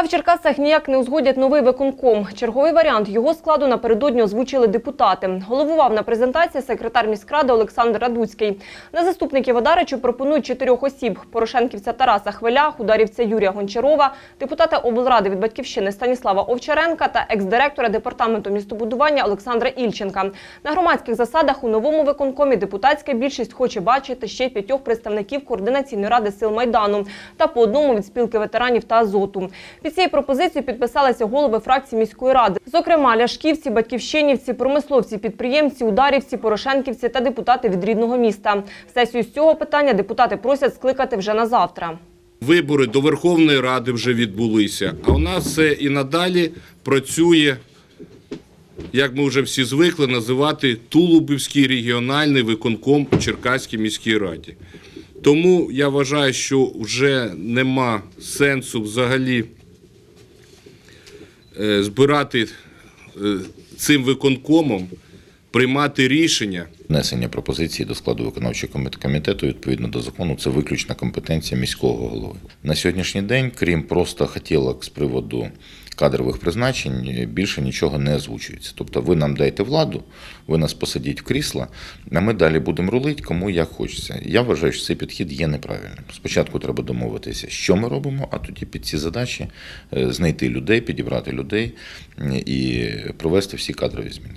А в Черкасах ніяк не узгодять новий виконком. Черговий варіант його складу напередодні озвучили депутати. Головував на презентації секретар міськради Олександр Радуцький. На заступників Одаричу пропонують чотирьох осіб: порошенківця Тараса Хвиля, ударівця Юрія Гончарова, депутата облради від батьківщини Станіслава Овчаренка та екс-директора департаменту містобудування Олександра Ільченка. На громадських засадах у новому виконкомі депутатська більшість хоче бачити ще п'ятьох представників координаційної ради сил майдану та по одному від спілки ветеранів та Азоту. Під цією пропозицією підписалися голови фракцій міської ради. Зокрема, ляшківці, батьківщинівці, промисловці, підприємці, ударівці, порошенківці та депутати від рідного міста. Сесію з цього питання депутати просять скликати вже на завтра. Вибори до Верховної Ради вже відбулися, а у нас це і надалі працює, як ми вже всі звикли називати Тулубівський регіональний виконком у Черкаській міській раді. Тому я вважаю, що вже нема сенсу взагалі збирати е, цим виконкомом, приймати рішення. Внесення пропозиції до складу виконавчого комі- комітету відповідно до закону це виключна компетенція міського голови. На сьогоднішній день, крім просто хотілок з приводу кадрових призначень, більше нічого не озвучується. Тобто, ви нам даєте владу, ви нас посадіть в крісла, а ми далі будемо рулити, кому як хочеться. Я вважаю, що цей підхід є неправильним. Спочатку треба домовитися, що ми робимо, а тоді під ці задачі е, знайти людей, підібрати людей і провести всі кадрові зміни.